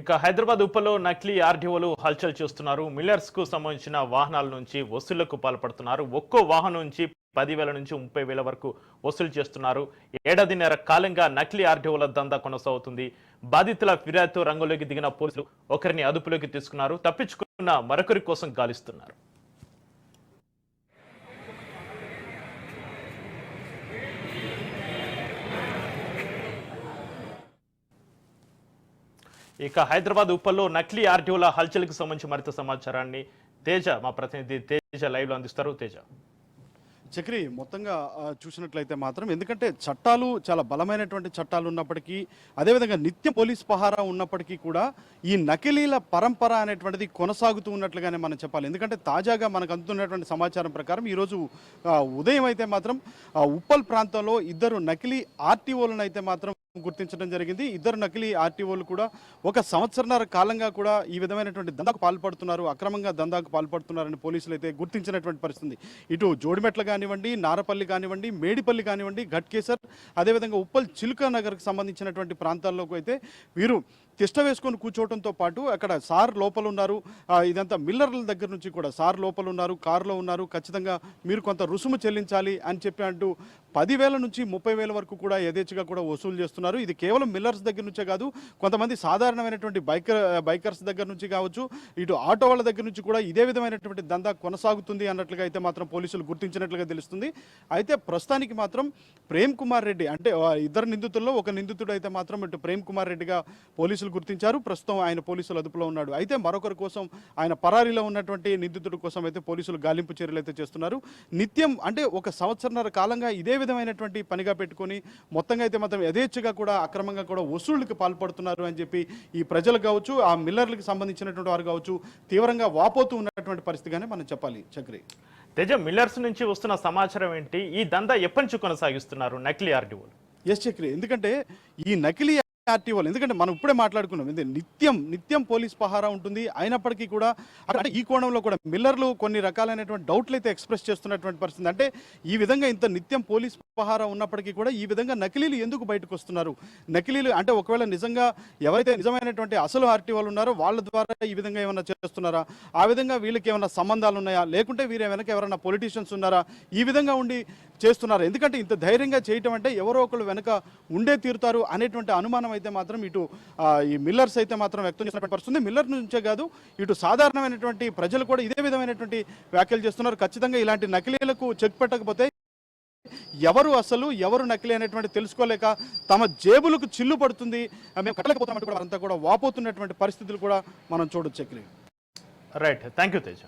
ఇక హైదరాబాద్ ఉప్పలో నకిలీ ఆర్డీఓలు హల్చల్ చేస్తున్నారు. మిల్లర్స్కు సంబంధించిన వాహనాల నుంచి వసూళ్ళకు పాల్పడుతున్నారు. ఒక్కో వాహనం నుంచి పదివేల నుంచి ముప్పై వేల వరకు వసూలు చేస్తున్నారు. ఏడాదిన్నర కాలంగా నకిలీ ఆర్డీఓల దందా కొనసాగుతుంది. బాధితుల ఫిర్యాదుతో రంగులోకి దిగిన పోలీసులు ఒకరిని అదుపులోకి తీసుకున్నారు. తప్పించుకున్న మరొకరి కోసం గాలిస్తున్నారు. ఇక హైదరాబాద్ ఉప్పల్లో నకిలీ ఆర్టీఓల హల్చల్కి సంబంధించి మరింత సమాచారాన్ని తేజ మా ప్రతినిధి తేజ లైవ్లో అందిస్తారు. తేజ. చక్రి మొత్తంగా చూసినట్లయితే మాత్రం ఎందుకంటే చట్టాలు చాలా బలమైనటువంటి చట్టాలు ఉన్నప్పటికీ అదేవిధంగా నిత్యం పోలీస్ పహారా ఉన్నప్పటికీ కూడా ఈ నకిలీల పరంపర అనేటువంటిది కొనసాగుతూ ఉన్నట్లుగానే మనం చెప్పాలి. ఎందుకంటే తాజాగా మనకు అందుతున్నటువంటి సమాచారం ప్రకారం ఈరోజు ఉదయం అయితే మాత్రం ఉప్పల్ ప్రాంతంలో ఇద్దరు నకిలీ ఆర్టీఓలను అయితే మాత్రం గుర్తించడం జరిగింది. ఇద్దరు నకిలీ ఆర్టీఓలు కూడా ఒక సంవత్సరన్నర కాలంగా కూడా ఈ విధమైనటువంటి దందాకు పాల్పడుతున్నారు. అక్రమంగా దందాకు పాల్పడుతున్నారని పోలీసులు అయితే గుర్తించినటువంటి పరిస్థితి. ఇటు జోడిమెట్ల కానివ్వండి నారపల్లి కానివ్వండి మేడిపల్లి కానివ్వండి ఘట్కేసర్ అదేవిధంగా ఉప్పల్ చిలుక నగర్కి సంబంధించినటువంటి ప్రాంతాల్లోకి అయితే వీరు తిష్ట వేసుకొని కూర్చోవడంతో పాటు అక్కడ సార్ లోపల ఉన్నారు ఇదంతా మిల్లర్ల దగ్గర నుంచి కూడా సార్ లోపల ఉన్నారు కారులో ఉన్నారు. ఖచ్చితంగా మీరు కొంత రుసుము చెల్లించాలి అని చెప్పి అంటూ పదివేల నుంచి ముప్పై వేల వరకు కూడా యథేచ్ఛగా కూడా వసూలు చేస్తున్నారు. ఇది కేవలం మిల్లర్స్ దగ్గర నుంచే కాదు కొంతమంది సాధారణమైనటువంటి బైకర్ బైకర్స్ దగ్గర నుంచి కావచ్చు ఇటు ఆటో వాళ్ళ దగ్గర నుంచి కూడా ఇదే విధమైనటువంటి దందా కొనసాగుతుంది అన్నట్లుగా అయితే మాత్రం పోలీసులు గుర్తించినట్లుగా తెలుస్తుంది. అయితే ప్రస్తుతానికి మాత్రం ప్రేమ్ కుమార్ రెడ్డి అంటే ఇద్దరు నిందితుల్లో ఒక నిందితుడు అయితే మాత్రం ఇటు ప్రేమ్ కుమార్ రెడ్డిగా పోలీసులు గుర్తించారు. ప్రస్తుతం ఆయన పోలీసుల అదుపులో ఉన్నాడు. అయితే మరొకరి కోసం ఆయన పరారీలో ఉన్నటువంటి నిందితుడి కోసం అయితే పోలీసులు గాలింపు చర్యలు అయితే చేస్తున్నారు. నిత్యం అంటే ఒక సంవత్సరన్నర కాలంగా ఇదే విధమైనటువంటి పనిగా పెట్టుకొని మొత్తంగా అయితే మాత్రం యథేచ్ఛగా కూడా అక్రమంగా కూడా వసూళ్ళకు పాల్పడుతున్నారు అని చెప్పి ఈ ప్రజలు కావచ్చు ఆ మిల్లర్లకు సంబంధించినటువంటి వారు కావచ్చు తీవ్రంగా వాపోతూ ఉన్నటువంటి పరిస్థితిగానే మనం చెప్పాలి. చక్రి. తేజ మిల్లర్స్ నుంచి వస్తున్న సమాచారం ఏంటి? ఈ దందా ఎప్పటి నుంచి కొనసాగిస్తున్నారు? నకిలీ ఆర్టీఓలు ఎస్ చక్రి. ఎందుకంటే ఈ నకిలీ ఆర్టీఓలు ఎందుకంటే మనం ఇప్పుడే మాట్లాడుకున్నాం. ఇది నిత్యం నిత్యం పోలీస్ పహారా ఉంటుంది. అయినప్పటికీ కూడా అక్కడ అంటే ఈ కోణంలో కూడా మిల్లర్లు కొన్ని రకాలైనటువంటి డౌట్లు అయితే ఎక్స్ప్రెస్ చేస్తున్నటువంటి పరిస్థితి. అంటే ఈ విధంగా ఇంత నిత్యం పోలీస్ పహారా ఉన్నప్పటికీ కూడా ఈ విధంగా నకిలీలు ఎందుకు బయటకు వస్తున్నారు? నకిలీలు అంటే ఒకవేళ నిజంగా ఎవరైతే నిజమైనటువంటి అసలు ఆర్టీఓలు ఉన్నారో వాళ్ళ ద్వారా ఈ విధంగా ఏమైనా చేస్తున్నారా? ఆ విధంగా వీళ్ళకి ఏమైనా సంబంధాలు ఉన్నాయా? లేకుంటే వీరు వెనక ఎవరైనా పొలిటీషియన్స్ ఉన్నారా? ఈ విధంగా ఉండి చేస్తున్నారు. ఎందుకంటే ఇంత ధైర్యంగా చేయటం అంటే ఎవరో ఒకళ్ళు వెనక ఉండే తీరుతారు అనేటువంటి అనుమానం అయితే మాత్రం ఇటు ఈ మిల్లర్స్ అయితే మాత్రం వ్యక్తం చేసిన పరిస్థితుంది మిల్లర్ నుంచే కాదు ఇటు సాధారణమైనటువంటి ప్రజలు కూడా ఇదే విధమైనటువంటి వ్యాఖ్యలు చేస్తున్నారు. ఖచ్చితంగా ఇలాంటి నకిలీలకు చెక్ పెట్టకపోతే ఎవరు అసలు ఎవరు నకిలీ అనేటువంటి తెలుసుకోలేక తమ జేబులకు చిల్లు పడుతుంది. మేము కట్టలేకపోతామంటే కూడా అంతా కూడా వాపోతున్నటువంటి పరిస్థితులు కూడా మనం చూడొచ్చు Chakri. Right thank you Teja